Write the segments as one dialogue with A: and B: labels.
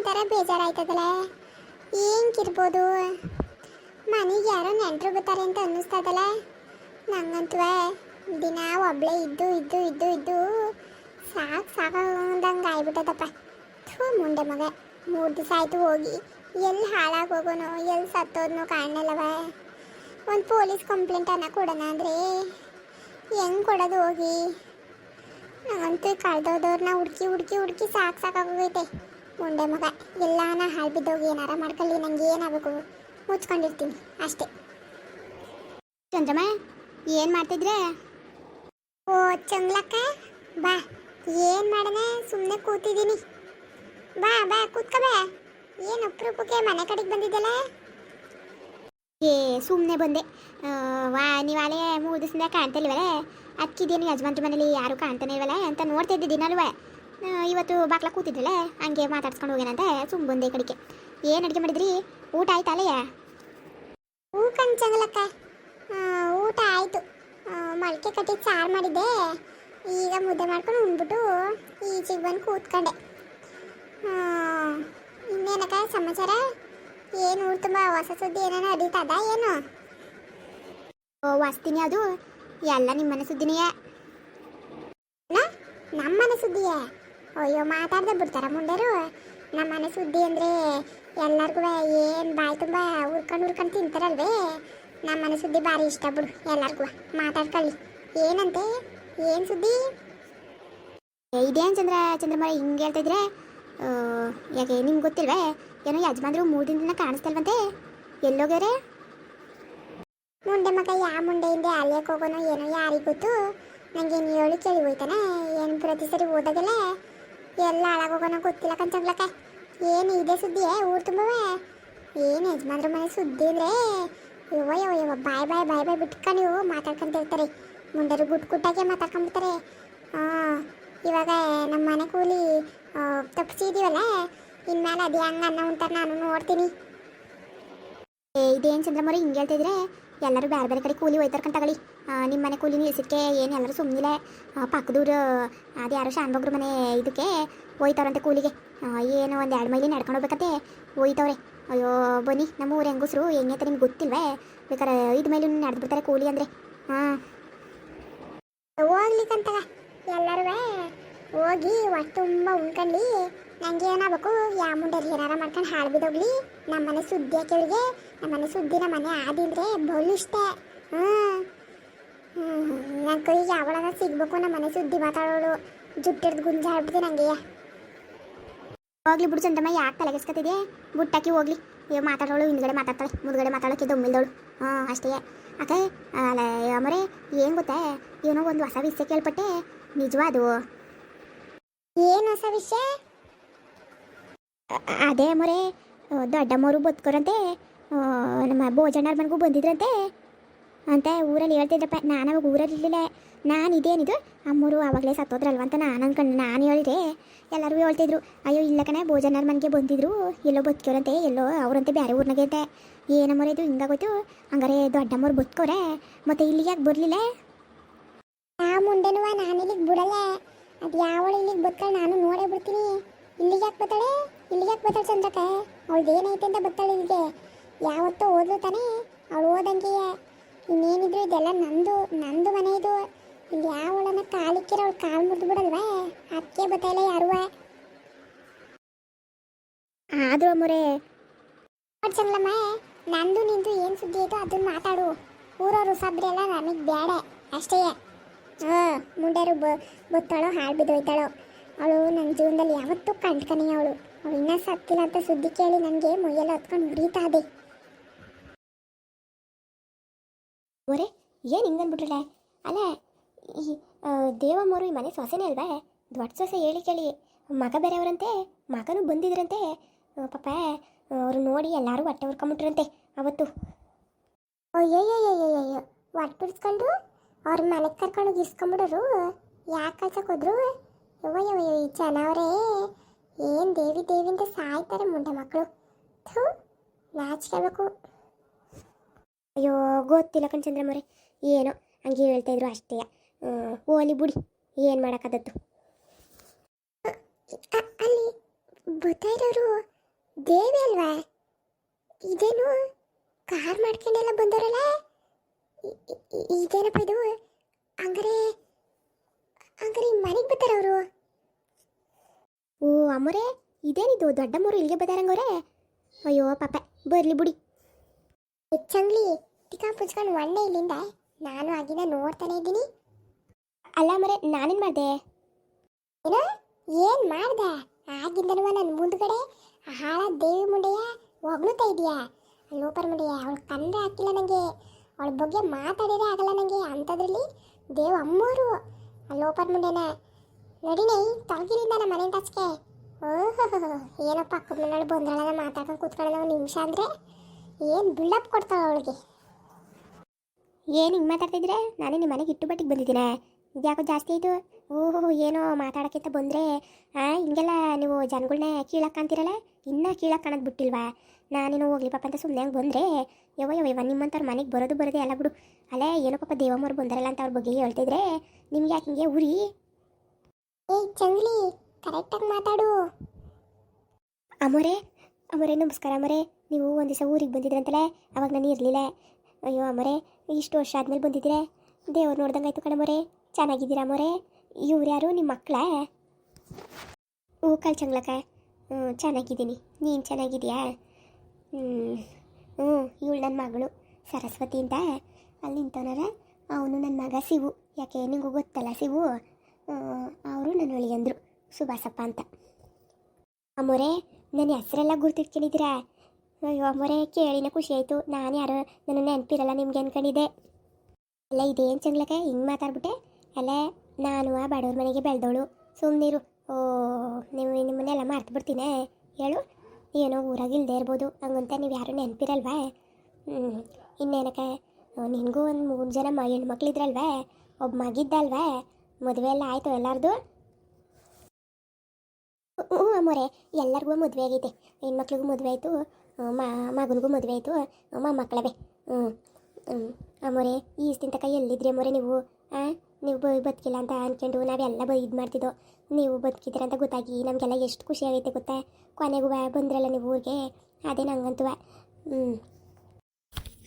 A: ಒಂಥರ ಬೇಜಾರಾಯ್ತದಲ್ಲ ಹೆಂಗಿರ್ಬೋದು ಮನೆಗೆ ಯಾರೋ ನೆಂಟರು ಬರ್ತಾರೆ ಅಂತ ಅನ್ನಿಸ್ತದಲ್ಲ ನಂಗಂತೂ ದಿನ ಒಬ್ಳೆ ಇದ್ದು ಇದ್ದು ಇದ್ದು ಇದ್ದು ಸಾಕು ಸಾಕಾಗಂಗೆ ಆಗ್ಬಿಟ್ಟದಪ್ಪ. ಥೂ, ಮುಂಡೆ ಮಗ. ಮೂರು ದಿವಸ ಆಯಿತು ಹೋಗಿ. ಎಲ್ಲಿ ಹಾಳಾಗಿ ಹೋಗೋನು ಎಲ್ಲಿ ಸತ್ತೋದ್ನೋ ಕಾಣಲ್ಲವ ಒಂದು ಪೊಲೀಸ್ ಕಂಪ್ಲೇಂಟ್ ಅನ್ನ ಕೊಡೋಣ ಅಂದರೆ ಹೆಂಗೆ ಕೊಡೋದು ಹೋಗಿ? ನಂಗಂತೂ ಕಳ್ದೋದವ್ರನ್ನ ಹುಡುಕಿ ಹುಡುಕಿ ಹುಡುಕಿ ಸಾಕು ಸಾಕಾಗೋಗೈತೆ ಮುಂಡೆ ಮಗ. ಎಲ್ಲಾನ ಹಾಳು ಬಿದ್ದೋಗಿ ಏನಾರ ಮಾಡ್ಕೊಳ್ಳಿ ನಂಗೆ ಏನಾಗಬೇಕು? ಮುಚ್ಕೊಂಡಿರ್ತೀನಿ ಅಷ್ಟೇ. ಚಂದ್ರಮ್ಮ ಏನು ಮಾಡ್ತಿದ್ರೆ? ಓ ಚಂಗ್ಲಕ್ಕ ಬಾ. ಏನು ಮಾಡನೆ ಸುಮ್ಮನೆ ಕೂತಿದ್ದೀನಿ. ಬಾ ಬಾ ಕೂತ್ಕ ಬಾ. ಏನು ಅಪ್ರೂಪಕ್ಕೆ ಮನೆ ಕಡೆಗೆ ಬಂದಿದ್ದಲ್ಲ? ಏ ಸುಮ್ಮನೆ ಬಂದೆ. ವಾ ನೀವಾಲೆ ಮೂರು ದಿವಸದಿಂದ ಕಾಣ್ತಿಲ್ವಲ್ಲ ಅಕ್ಕಿದ್ದೀನಿ ಯಜಮಾನ್ರ ಮನೇಲಿ ಯಾರು ಕಾಣ್ತಾನೆ ಇಲ್ವಲ್ಲ ಅಂತ ನೋಡ್ತಾ ಇದ್ದಿದ್ದೀನಲ್ವ? ದಿನಲ್ವ ಇವತ್ತು ಬಾಕ್ಲ ಕೂತಿದ್ರಲ್ಲ ಹಂಗೆ ಮಾತಾಡ್ಸ್ಕೊಂಡು ಹೋಗ್ಯಾನಂತೆ ಸುಮ್ಮ ಬಂದೆ ಕಡಿಕೆ ಕಡೆಗೆ. ಏನು ಅಡುಗೆ ಮಾಡಿದ್ರಿ? ಊಟ ಆಯ್ತಾ ಅಲ್ಲಯ್ಯ ಹೂ ಕಂಚಂಗಲಕ್ಕ ಊಟ ಆಯಿತು. ಮೊಳಕೆ ಕಟ್ಟಿ ಸಾರು ಮಾಡಿದ್ದೆ. ಈಗ ಮುದ್ದೆ ಮಾಡ್ಕೊಂಡು ಉಂಡ್ಬಿಟ್ಟು ಈಚೆಗೆ ಬಂದು ಕೂತ್ಕೊಂಡೆ. ಇನ್ನೇನಕ್ಕ ಸಮಾಚಾರ? ಏನು ಊರು ತುಂಬ ಹೊಸ ಸುದ್ದಿ ಏನೇನೋ ನಡೀತದ ಏನು? ಓ ವಾಸ್ತಿನಿ ಅದು. ಎಲ್ಲ ನಿಮ್ಮನೆ ಸುದ್ದಿನಿಯೇ. ನಮ್ಮನೆ ಸುದ್ದಿಯೇ? ಅಯ್ಯೋ ಮಾತಾಡ್ದೆ ಬಿಡ್ತಾರ ಮುಂಡೆರು? ನಮ್ಮನೆ ಸುದ್ದಿ ಅಂದರೆ ಎಲ್ಲರಿಗೂ ಏನು ಬಾಯಿ ತುಂಬ ಉರ್ಕೊಂಡು ಉರ್ಕೊಂಡು ತಿಂತಾರಲ್ವೇ? ನಮ್ಮ ಮನೆ ಸುದ್ದಿ ಭಾರಿ ಇಷ್ಟ ಬಿಡು ಎಲ್ಲರಿಗೂ. ಮಾತಾಡ್ಕೊಳ್ಳಿ ಏನಂತೆ? ಏನು ಸುದ್ದಿ? ಇದೇನು ಚಂದ್ರ ಚಂದ್ರಮರ ಹಿಂಗೆ ಹೇಳ್ತಿದ್ರೆ ಯಾಕೆ ನಿಮ್ಗೆ ಗೊತ್ತಿಲ್ವೇ? ಏನೋ ಯಜಮಾನ್ರು ಮೂರು ದಿನದಿಂದ ಕಾಣಿಸ್ತಲ್ವಂತೆ. ಎಲ್ಲೋಗ್ಯಾರೆ ಮುಂಡೆ ಮಗ ಯಾ ಮುಂಡೆಯಿಂದ ಅಲ್ಲಿಯಕ್ಕೆ ಹೋಗೋನೋ ಏನೋ ಯಾರಿಗೆ ಗೊತ್ತು? ನನಗೆ ಏನು ಹೇಳಿ ಕೇಳಿ ಹೋಯ್ತಾನೆ. ಏನು ಪ್ರತಿ ಸರಿ ಹೋದಾಗೆಲ್ಲ ಎಲ್ಲ ಹಾಳಾಗೋಗೋನೋ ಗೊತ್ತಿಲ್ಲ ಕಂಚಗ್ಲಕ್ಕೆ ಏನು ಇದೆ ಸುದ್ದಿ ಊರು ತುಂಬವೇ? ಏನು ಯಜಮಾನ್ರ ಮನೆ ಸುದ್ದಿ ಅಂದರೆ? ಯವ್ವ ಯವ ಯವ್ವ, ಬಾಯ್ ಬಾಯ್ ಬಾಯ್ ಬಾಯ್ ಬಿಟ್ಕೊಂಡು ನೀವು ಮಾತಾಡ್ಕೊಂತಿರ್ತಾರೆ ಮುಂಡರು ಗುಟ್ ಗುಟ್ಟಾಗೆ ಮಾತಾಡ್ಕೊಂಬಿಡ್ತಾರೆ ಹಾಂ, ಇವಾಗ ನಮ್ಮ ಮನೆ ಕೂಲಿ ತಪ್ಪಿಸಿದೀವಲ್ಲ? ಇನ್ಮೇಲೆ ಅದು ಹೆಂಗೆ ಅನ್ನ ಉಂಟಾರ ನಾನು ನೋಡ್ತೀನಿ. ಇದೇನು ಚಂದ್ರಮರಿ ಹಿಂಗೆ ಹೇಳ್ತಿದ್ರೆ? ಎಲ್ಲರೂ ಬೇರೆ ಬೇರೆ ಕಡೆ ಕೂಲಿ ಹೋಯ್ತಾರ ಕಂತಗಳಿ ನಿಮ್ಮ ಮನೆ ಕೂಲಿ ನಿಲ್ಸಿದ್ಕೆ ಏನು ಎಲ್ಲರೂ ಸುಮ್ಮನಿಲ್ಲ ಪಕ್ಕದೂರು ಅದು ಯಾರೋ ಶಾನ್ಬಗ್ರ ಮನೆ ಇದಕ್ಕೆ ಹೋಯ್ತಾರಂತೆ ಕೂಲಿಗೆ. ಏನು ಒಂದು ಎರಡು ಮೈಲಿ ನಡ್ಕೊಂಡು ಹೋಗ್ಬೇಕಂತೆ ಹೋಯ್ತವ್ರೆ. ಅಯ್ಯೋ, ಬನ್ನಿ, ನಮ್ಮ ಊರು ಹೆಂಗಸ್ರು ಹೆಂಗೆ ಅಂತ ನಿಮ್ಗೆ ಗೊತ್ತಿಲ್ವೇ? ಬೇಕಾದ್ರೆ ಐದು ಮೈಲಿ ನಡೆದು ಬಿಡ್ತಾರೆ ಕೂಲಿ ಅಂದರೆ. ಹಾಂ. ಹೋಗ್ಲಿಕ್ಕಂತ ಎಲ್ಲರೂ ಹೋಗಿ ಹೊಟ್ಟೆ ತುಂಬ ಉಣ್ಕೊಂಡು ನಂಗೆ ಏನಾಗಬೇಕು? ಯಾ ಮುಂಡಲ್ಲಿ ಏನಾರ ಮಾಡ್ಕೊಂಡು ಹಾಳು ಬಿದ್ದೋಗ್ಲಿ. ನಮ್ಮನೆ ಸುದ್ದಿ ಕೇಳಿಗೆ ನಮ್ಮನೆ ಸುದ್ದಿ ನಮ್ಮ ಮನೆ ಆದಿಂದ್ರೆ ಬಲು ಇಷ್ಟ. ಹ್ಞೂ ನನ್ನ ಕೈಗೆ ಸಿಗ್ಬೇಕು ನಮ್ಮನೆ ಸುದ್ದಿ ಮಾತಾಡೋಳು. ಜುಟ್ಟಿಡ್ದು ಗುಂಜಾಡ್ಬಿಡ್ತೀನಿ ನನಗೆ ನಂಗೆ ಹೋಗ್ಲಿ ಬಿಡು ಚಂದಮ್ಮ, ಯಾಕೆ ತಲೆಗೆಸ್ಕೊತಿದೆ ಬುಟ್ಟಾಕಿ ಹೋಗ್ಲಿ. ಇವ್ ಮಾತಾಡೋಳು, ಹಿಂದ್ಗಡೆ ಮಾತಾಡ್ತಾಳೆ, ಮುಂದ್ಗಡೆ ಮಾತಾಡೋಕೆ ದೊಮ್ಮಿಲ್ದವಳು ಹ್ಞೂ ಅಷ್ಟೇ. ಅಕ್ಕ, ಅಲ್ಲ ಅಮರೇ, ಏನು ಗೊತ್ತಾ? ಏನೋ ಒಂದು ಹೊಸ ವಿಷಯ ಕೇಳ್ಪಟ್ಟೆ. ನಿಜವಾದು? ಏನು ಹೊಸ ವಿಷಯ? ಅದೇ ಮೊರೆ ದೊಡ್ಡಮ್ಮವರು ಬದುಕೋರಂತೆ ನಮ್ಮ ಭೋಜಣ್ಣರ ಮನೆಗೂ ಬಂದಿದ್ರಂತೆ ಅಂತ ಊರಲ್ಲಿ ಹೇಳ್ತಿದ್ರಪ್ಪ. ನಾನು ಅವಾಗ ಊರಲ್ಲಿ ಇರಲಿಲ್ಲ. ನಾನು ಇದೇನಿದು? ಅಮ್ಮರು ಆವಾಗಲೇ ಸತ್ತೋದ್ರಲ್ವ ಅಂತ ನಾನು ಅನ್ಕೊಂಡು. ನಾನು ಹೇಳಿದೆ, ಎಲ್ಲರೂ ಹೇಳ್ತಿದ್ರು, ಅಯ್ಯೋ, ಇಲ್ಲ ಕಣೆ ಭೋಜನರ ಮನೆಗೆ ಬಂದಿದ್ರು. ಎಲ್ಲೋ ಬದುಕೋರಂತೆ ಎಲ್ಲೋ ಅವರಂತೆ ಬೇರೆ ಊರ್ನಾಗೆ ಅಂತೆ. ಇದು? ಹಿಂಗಾಗೋಯ್ತು. ಹಂಗಾರೆ ದೊಡ್ಡಮ್ಮವ್ರು ಬದುಕೋರೆ. ಮತ್ತೆ ಇಲ್ಲಿಗೆ ಯಾಕೆ ಬರಲಿಲ್ಲ? ಆ ಮುಂಡೆನೂ ನಾನು ಇಲ್ಲಿಗೆ ಬಿಡಲ್ಲ. ಅದು ಯಾವಳು ಇಲ್ಲಿಗೆ ಬದುಕೊಂಡು ನಾನು ನೋಡೇ ಬಿಡ್ತೀನಿ. ಇಲ್ಲಿಗೆ ಯಾಕೆ ಬತ್ತಾಳೆ ಇಲ್ಲಿಗೆ ಯಾಕೆ ಬತ್ತಾಳೆ ಚಂದ್ರಕ? ಅವಳ್ದು ಏನೈತೆ ಅಂತ ಬತ್ತಾಳೆ ಇಲ್ಲಿಗೆ. ಯಾವತ್ತೂ ಓದ್ಲು ತಾನೇ, ಅವಳು ಓದಂಗೆ ಇನ್ನೇನಿದ್ರು ಇದೆಲ್ಲ ನಂದು ನಂದು ಮನೆ ಇದು. ಇಲ್ಲಿ ಯಾವಳನ್ನ ಕಾಲಿಕ್ಕಿರ ಅವಳು ಕಾಲು ಮುರಿದು ಬಿಡಲ್ವಾ? ಅದಕ್ಕೆ ಬತ್ತಾಯಿಲ್ಲ ಯಾರುವ ಆದ್ರೂ ಮೊರೆ ಚಂದ್ರಮ್ಮ ನಂದು ನಿಂದು ಏನು ಸುದ್ದಿ ಆಯಿತು ಅದನ್ನ ಮಾತಾಡು. ಊರವರು ಎಲ್ಲ ನಮಗೆ ಬೇಡ ಅಷ್ಟೇ. ಹಾಂ ಮುಂಡೆರು ಬ, ಬತ್ತಾಳೋ ಹಾಳು ಬಿದ್ದೋಯ್ತಾಳೋ. ಅವಳು ನನ್ನ ಜೀವನದಲ್ಲಿ ಯಾವತ್ತೂ ಕಂಡ್ಕನಿ ಅವಳು. ಅವಳು ಇನ್ನೂ ಸತ್ತಿಲ್ಲ ಅಂತ ಸುದ್ದಿ ಕೇಳಿ ನನಗೆ ಮುಯ್ಯೆಲ್ಲ ಹೊತ್ಕೊಂಡು ಉರಿತಾ ಇದೆ.
B: ಒರೆ ಏನು ಹಿಂಗನ್ಬಿಟ್ರೆ ಅಲ್ಲ ಈ ದೇವಮ್ಮರು ಈ ಮನೆ ಸೊಸೆನೇ ಅಲ್ವೇ? ದೊಡ್ಡ ಸೊಸೆ ಹೇಳಿ ಕೇಳಿ. ಮಗ ಬೇರೆಯವರಂತೆ ಮಗನೂ ಬಂದಿದ್ರಂತೆ. ಪಾಪ ಅವರು ನೋಡಿ ಎಲ್ಲರೂ ಹೊಟ್ಟೆ ಹುಡ್ಕೊಂಬಿಟ್ರಂತೆ ಅವತ್ತು.
A: ಅಯ್ಯಯ್ಯಯ್ಯಯ್ಯಯ್ಯೋ ಒಟ್ಟಿಡ್ಸ್ಕೊಂಡು ಅವ್ರ ಮನೆಗೆ ಕರ್ಕೊಂಡು ಇಸ್ಕೊಂಬಿಡೋರು? ಯಾಕೆ ಕಳ್ಸಕ್ಕೆ ಹೋದ್ರು? ಯವ್ವ ಈ ಜನವರೇ, ಏನು ದೇವಿ ಅಂತ ಸಾಯ್ತಾರೆ ಮುಂಡೆ ಮಕ್ಕಳು. ಥೂ ನಾಚ್ಕೋಬೇಕು
B: ಅಯ್ಯೋ, ಗೊತ್ತಿಲ್ಲ ಕಣ್ಚಂದ್ರಮ್ಮವ್ರೆ ಏನೋ, ಹಂಗೆ ಹೇಳ್ತಾ ಇದ್ರು ಅಷ್ಟೇ. ಓಲಿ ಬಿಡಿ, ಏನು ಮಾಡೋಕ್ಕದ್ದು
A: ಅಲ್ಲಿ ಬರ್ತಾ ದೇವಿ ಅಲ್ವಾ? ಇದೇನು ಕಾರ್ ಮಾಡ್ಕೊಂಡೆಲ್ಲ ಬಂದವರಲ್ಲ? ಇದೇನಪ್ಪ ಇದು? ಹಂಗಾರೆ ಹಂಗಾರೆ ಮನೆಗೆ ಬರ್ತಾರ ಅವರು?
B: ಓ, ಅಮ್ಮರೇ, ಇದೇನಿದು ದೊಡ್ಡಮ್ಮರು ಇಲ್ಲಿಗೆ ಬದಾರಂಗವ್ರೆ ಅಯ್ಯೋ, ಪಾಪ, ಬರ್ಲಿ ಬಿಡಿ.
A: ಹೆಚ್ಚಂಗ್ಲಿ ಟಿಕಾ ಪುಚ್ಕೊಂಡು ಒಣ್ಣೆ ಇಲ್ಲಿಂದ. ನಾನು ಆಗಿನ ನೋಡ್ತಾನೆ ಇದ್ದೀನಿ.
B: ಅಲ್ಲ ಮರೆ ನಾನೇನು ಮಾಡಿದೆ?
A: ಏನೋ, ಏನ್ ಮಾಡ್ದೆ? ಆಗಿಂದನೂ ನನ್ನ ಮುಂದ್ಗಡೆ ಆ ಹಾಳ ದೇವಿ ಮುಂಡೆಯ ಹೊಗಳುತ್ತಾ ಇದೆಯಾ ಲೋಪರ್ ಮುಂಡೆಯ, ಅವಳು ಕಂಡ್ರೆ ಹಾಕಿಲ್ಲ ನನಗೆ ಅವಳ ಬಗ್ಗೆ ಮಾತಾಡಿದ್ರೆ ಆಗಲ್ಲ ನನಗೆ ಅಂಥದ್ರಲ್ಲಿ ದೇವ್ ಅಮ್ಮೋರು. ಆ ಲೋಪರ್ ಮುಂಡೆನ ನಡಿನೇ ತೊಲಗಿರಿಂದ ನಮ್ಮ ಮನೆ ಟಚ್ಗೆ ಓಹೋ, ಏನಪ್ಪ ಅಕ್ಕ ಮನೆಗಳು ಬಂದ್ರಲ್ಲ ಮಾತಾಡ್ಕೊಂಡು ಕೂತ್ಕೊಳ್ಳೋಣ ಒಂದು ನಿಮಿಷ ಅಂದರೆ? ಏನು ಬಿಲ್ಡಪ್ ಕೊಡ್ತಾಳೆ ಅವಳಿಗೆ?
B: ಏನು ಹಿಂಗೆ ಮಾತಾಡ್ತಿದ್ರೆ ನಾನೇ ನಿಮ್ಮ ಮನೆಗೆ ಇಟ್ಟು ಬಟ್ಟಿಗೆ ಬಂದಿದ್ದೀನಿ? ಯಾಕೋ ಜಾಸ್ತಿ ಆಯಿತು? ಓಹೋ ಏನೋ ಮಾತಾಡೋಕ್ಕಿಂತ ಬಂದರೆ ಹಿಂಗೆಲ್ಲ ನೀವು ಜನಗಳನ್ನ ಕೀಳಕ್ಕೆ ಕಾಣ್ತಿರಲ್ಲ? ಇನ್ನೂ ಕೀಳಕ್ಕೆ ಕಾಣೋದು ಬಿಟ್ಟಿಲ್ವಾ? ನಾನೇನು ಹೋಗ್ಲಿ ಪಾಪ ಅಂತ ಸುಮ್ಮನೆ ಹಂಗೆ ಬಂದರೆ ಯವ ಯವ ನಿಮ್ಮಂಥವ್ರ ಮನೆಗೆ ಬರೋದು ಬರೋದೇ ಅಲ್ಲ ಬಿಡು. ಅಲ್ಲೇ ಏನೋ ಪಾಪ ದೇವಮ್ಮವ್ರು ಬಂದರಲ್ಲ ಅಂತ ಅವ್ರ ಬಗ್ಗೆ ಹೇಳ್ತಿದ್ರೆ ನಿಮ್ಗೆ ಯಾಕೆ ಹಿಂಗೆ ಉರಿ?
A: ಏ ಚಂಗ್ಲಿ ಕರೆಕ್ಟಾಗಿ ಮಾತಾಡು.
B: ಅಮೋರೆ ಅಮೋರೆ ನಮಸ್ಕಾರ ಅಮೋರೆ. ನೀವು ಒಂದು ದಿವಸ ಊರಿಗೆ ಬಂದಿದ್ರಂತಲೇ ಅವಾಗ ನಾನು ಇರಲಿಲ್ಲ. ಅಯ್ಯೋ ಅಮೋರೆ ಇಷ್ಟು ವರ್ಷ ಆದಮೇಲೆ ಬಂದಿದ್ದೀರ? ದೇವ್ರು ನೋಡ್ದಂಗೆ ಆಯಿತು ಕಣಮೋರೆ ಚೆನ್ನಾಗಿದ್ದೀರಾ ಅಮೋರೆ? ಇವ್ರು ಯಾರು ನಿಮ್ಮ ಮಕ್ಕಳ ಕಾಲು ಕಳ್ಚಂಗ್ಲಕ್ಕ ಹ್ಞೂ ಚೆನ್ನಾಗಿದ್ದೀನಿ. ನೀನು ಚೆನ್ನಾಗಿದೆಯಾ? ಹ್ಞೂ ಇವಳು ನನ್ನ ಮಗಳು ಸರಸ್ವತಿ ಅಂತ. ಅಲ್ಲಿ ಅವನು ನನ್ನ ಮಗ ಸಿವು ಯಾಕೆ ನಿಂಗೂ ಗೊತ್ತಲ್ಲ ಸಿವು ಅವರು ನನ್ನ ಒಳಿಯಂದರು ಸುಭಾಸಪ್ಪ ಅಂತ. ಅಮ್ಮೋರೆ ನನ್ನ ಹೆಸರೆಲ್ಲ ಗುರ್ತಿಟ್ಕೊಂಡಿದ್ದೀರಾ? ಅಯ್ಯೋ ಅಮ್ಮೋರೆ, ಕೇಳಿನ ಖುಷಿ ಆಯಿತು. ನಾನು ಯಾರು ನನ್ನ ನೆನಪಿರಲ್ಲ ನಿಮ್ಗೆ ಅನ್ಕೊಂಡಿದ್ದೆ. ಅಲ್ಲ, ಇದೇನು ಚಂಗ್ಲಕ್ಕ? ಹಿಂಗೆ ಮಾತಾಡ್ಬಿಟ್ಟೆ? ಅಲ್ಲ ನಾನು ಆ ಬಡವ್ರ ಮನೆಗೆ ಬೆಳೆದವಳು ಸುಮ್ಮನಿರು ಓ, ನೀವು ನಿಮ್ಮನ್ನೆಲ್ಲ ಮರ್ತು ಬಿಡ್ತೀನಿ. ಹೇಳು. ಏನೋ ಊರಾಗ ಇಲ್ಲದೆ ಇರ್ಬೋದು. ಹಂಗಂತ ನೀವು ಯಾರು ನೆನಪಿರಲ್ವಾ? ಹ್ಞೂ ಇನ್ನೇನಕ್ಕೆ? ನಿನಗೂ ಒಂದು ಮೂರು ಜನ ಮ, ಹೆಣ್ಮಕ್ಳಿದ್ರಲ್ವೇ? ಒಬ್ಬ ಮಗಿದ್ದಲ್ವೇ? ಮದುವೆ ಎಲ್ಲ ಆಯಿತು ಎಲ್ಲರದು? ಹ್ಞೂ ಅಮ್ಮೋರೆ, ಎಲ್ಲರಿಗೂ ಮದುವೆ ಆಗೈತೆ. ಹೆಣ್ಮಕ್ಳಿಗೂ ಮದುವೆ ಆಯಿತು. ಮಗನಿಗೂ ಮದುವೆ ಆಯಿತು. ಮೊಮ್ಮಕ್ಕಳವೆ ಹ್ಞೂ ಹ್ಞೂ ಅಮ್ಮೋರೆ ಈಸ್ತಿನ ತನಕ ಎಲ್ಲಿದ್ರಿ ಅಮ್ಮೋರೆ ನೀವು? ಹಾಂ ನೀವು ಬ ಬದುಕಿಲ್ಲ ಅಂತ ಅನ್ಕೊಂಡು ನಾವೆಲ್ಲ ಬ ಇದು ಮಾಡ್ತಿದ್ದೋ. ನೀವು ಬದುಕಿದ್ದೀರ ಅಂತ ಗೊತ್ತಾಗಿ ನಮಗೆಲ್ಲ ಎಷ್ಟು ಖುಷಿ ಆಗೈತೆ ಗೊತ್ತಾ? ಕೊನೆಗೂ ಬಂದ್ರಲ್ಲ ನೀವು ಊರಿಗೆ. ಅದೇ ನಂಗಂತೂ ಹ್ಞೂ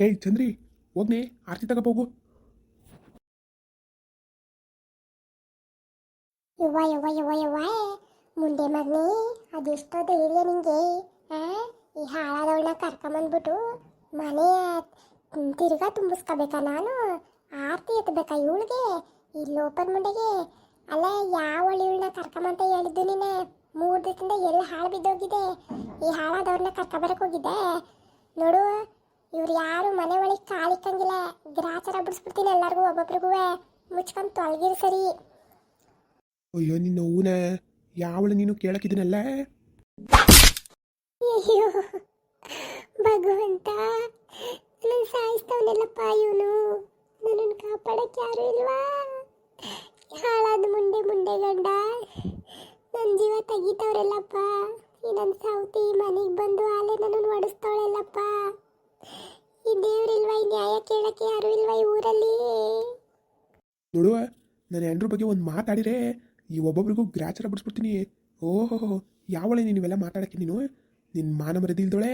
C: ಏಯ್ ಚಂದ್ರಿ ಹೋಗ್ನಿ ಆರ್ತಿ ತಗೋಬೋಗು
A: ಯವ್ವ ಯವ್ವ ಯವ್ವ ಯವ್ವ ಮುಂದೆ ಮಗ್ನಿ ಅದೆಷ್ಟೋ ಧೈರ್ಯ ನಿಂಗೆ ಈ ಹಾಳಾದವಳನ್ನ ಕರ್ಕೊಂಬಂದ್ಬಿಟ್ಟು ಮನೆ ತಿರ್ಗಾ ತುಂಬಿಸ್ಕೋಬೇಕಾ ನಾನು? ಆರ್ತಿ ಎತ್ತಬೇಕಾ ಇವಳಿಗೆ? ಈ ಲೋಪದ ಮುಂಡೆಗೆ ಅಲ್ಲ ಯಾವ ಇವಳನ್ನ ಕರ್ಕೊಂಬಂತ ಹೇಳಿದ್ದು ನೀನೆ? ಮೂರು ದಿವಸದಿಂದ ಎಲ್ಲ ಹಾಳು ಬಿದ್ದೋಗಿದೆ? ಈ ಹಾಳಾದವ್ರನ್ನ ಕರ್ಕೊಬರಕ್ಕೆ ಹೋಗಿದ್ದೆ? ನೋಡು ಇವ್ರು ಯಾರು ಮನೆ ಒಳಗೆ ಕಾಲಿಕ್ಕಂಗಿಲ್ಲ ಗ್ರಾಚಾರ ಬಿಡಿಸ್ಬಿಡ್ತೀನಿ ಎಲ್ಲರಿಗೂ ಒಬ್ಬೊಬ್ರಿಗೂ ಮುಚ್ಕೊಂಡು ತೊಳಗಿರು ಸರಿ.
C: ಅಯ್ಯೋ ನಿನ್ನ ಹೂನ ಯಾವಳು ನೀನು ಕೇಳಕ್ಕಿದ್ದೀನಲ್ಲ
A: ಅಯ್ಯೋ ಭಗವಂತ. ನನ್ನ ಸಾಯಿಸ್ತವನೆಲ್ಲಪ್ಪ ಇವನು. ನನ್ನನ್ನು ಕಾಪಾಡಕ್ಕೆ ಯಾರು ಇಲ್ವಾ? ಹಾಳಾದ ಮುಂಡೆ ಮುಂಡೆ ಗಂಡ. ನನ್ನ ಜೀವ ತೆಗಿತವ್ರಲ್ಲಪ್ಪ. ಈ ನನ್ನ ಸಾವುತಿ ಮನೆಗೆ ಬಂದು ಆಲೆ ನನ್ನನ್ನು ಈ ದೇವ್ರಿಲ್ವಾ, ಈ ನ್ಯಾಯ ಕೇಳಕ್ಕೆ ಯಾರು ಇಲ್ವ ಈ ಊರಲ್ಲಿ?
C: ನೋಡುವ ನಾನು ಹೆಂಡ್ರ ಬಗ್ಗೆ ಒಂದು ಮಾತಾಡಿರೆ. ಈ ಒಬ್ಬೊಬ್ರಿಗೂ ಗ್ರಾಚಾರ ಬಿಡಿಸ್ಬಿಡ್ತೀನಿ. ಓಹೋ ಯಾವಳೆ ನೀನು ಇವೆಲ್ಲ ಮಾತಾಡಕ್ಕೆ ನೀನು? ನಿನ್ನ ಮಾನ ಮರದಿ ಇಲ್ದೋಳೆ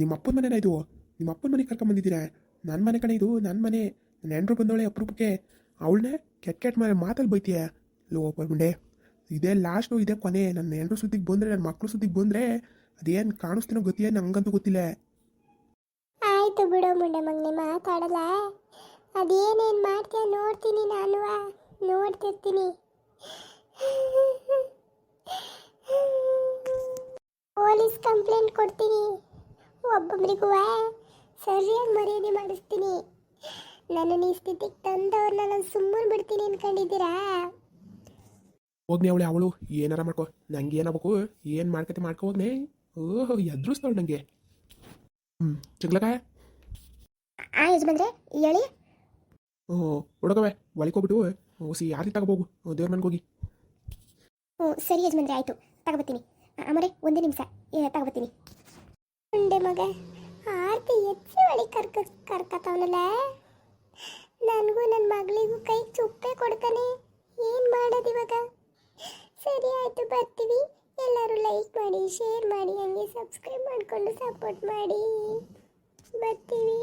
C: ನಿಮ್ಮ ಅಪ್ಪನ ಮನೆನ ಇದು? ನಿಮ್ಮ ಅಪ್ಪನ ಮನೆ ಕರ್ಕೊಂಬಂದಿದ್ದೀರಾ? ನನ್ನ ಮನೆ ಕಣೆ ಇದು ನನ್ನ ಮನೆ. ನನ್ನ ಹೆಂಡ್ರು ಬಂದೋಳೆ ಅಪರೂಪಕ್ಕೆ. ಅವಳನ್ನ ಕೆಟ್ಟ ಕೆಟ್ಟ ಮನೆ ಮಾತಲ್ಲಿ ಬೈತೀಯ? ಲೋ ಪರ್ಮಂಡೆ ಇದೇ ಲಾಸ್ಟು ಇದೇ ಕೊನೆ. ನನ್ನ ಹೆಂಡ್ರು ಸುದ್ದಿಗೆ ಬಂದರೆ ನನ್ನ ಮಕ್ಕಳು ಸುದ್ದಿಗೆ ಬಂದರೆ ಅದೇನು ಕಾಣಿಸ್ತೀನೋ ಗೊತ್ತಿಲ್ಲ ನಂಗಂತೂ ಗೊತ್ತಿಲ್ಲ.
A: ಆಯಿತು ಬಿಡು ಮುಂಡೆ ಮಗನೆ, ಮಾತಾಡಲ್ಲ. ಅದೇನೇನು ಮಾಡ್ತೀಯ ನೋಡ್ತೀನಿ ನಾನು. ನೋಡ್ತಿರ್ತೀನಿ. ಪೊಲೀಸ್ ಕಂಪ್ಲೇಂಟ್ ಕೊಡ್ತೀನಿ. ಒಬ್ಬೊಬ್ರಿಗೂ ಸರಿಯಾಗಿ ಮರ್ಯಾದೆ ಮಾಡಿಸ್ತೀನಿ. ನನ್ನನ್ನು ಈ ಸ್ಥಿತಿಗೆ ತಂದವ್ರನ್ನ ನಾನು ಸುಮ್ಮನೆ ಬಿಡ್ತೀನಿ ಅನ್ಕೊಂಡಿದ್ದೀರಾ?
C: ಹೋಗ್ನಿ ಅವಳೆ ಅವಳು. ಏನಾರ ಮಾಡ್ಕೋ. ನಂಗೆ ಏನಾಗಬೇಕು? ಏನು ಮಾಡ್ಕತಿ ಮಾಡ್ಕೊ ಹೋಗ್ನೆ? ಓಹೋ ಎದುರಿಸ್ತಾವಳು ನನಗೆ ಹ್ಞೂ ಚಿಗ್ಲಕ
B: ಆ ಯಜಮಾನ್ರೆ ಹೇಳಿ.
C: ಹ್ಞೂ ಹುಡುಗವೆ ಒಳಗೋಗ್ಬಿಟ್ಟು ಸಿ ಯಾರಿಗೆ ತಗೋಬೋಗು ದೇವ್ರ ಮನೆಗೆ ಹೋಗಿ.
B: ಹ್ಞೂ ಸರಿ ಯಜಮಾನ್ರೆ ಆಯಿತು. ತಗೋಬತ್ತೀನಿ. ಅಮರೆ ಒಂದೇ ನಿಮಿಷ. ತಗೋಬತ್ತೀನಿ.
A: ಉಂಡೆ ಮಗ ಆರ್ತಿ ಹೆಚ್ಚು ಒಳಗೆ ಕರ್ಕ ಕರ್ಕತ್ತವನಲ್ಲ ನನಗೂ ನನ್ನ ಮಗಳಿಗೂ ಕೈ ಚುಪ್ಪೆ ಕೊಡ್ತಾನೆ. ಏನು ಮಾಡೋದು ಇವಾಗ? ಸರಿ ಆಯಿತು, ಬರ್ತೀವಿ. ಎಲ್ಲರೂ ಲೈಕ್ ಮಾಡಿ ಶೇರ್ ಮಾಡಿ, ಹಂಗೆ ಸಬ್ಸ್ಕ್ರೈಬ್ ಮಾಡಿಕೊಂಡು ಸಪೋರ್ಟ್ ಮಾಡಿ. ಬರ್ತೀವಿ.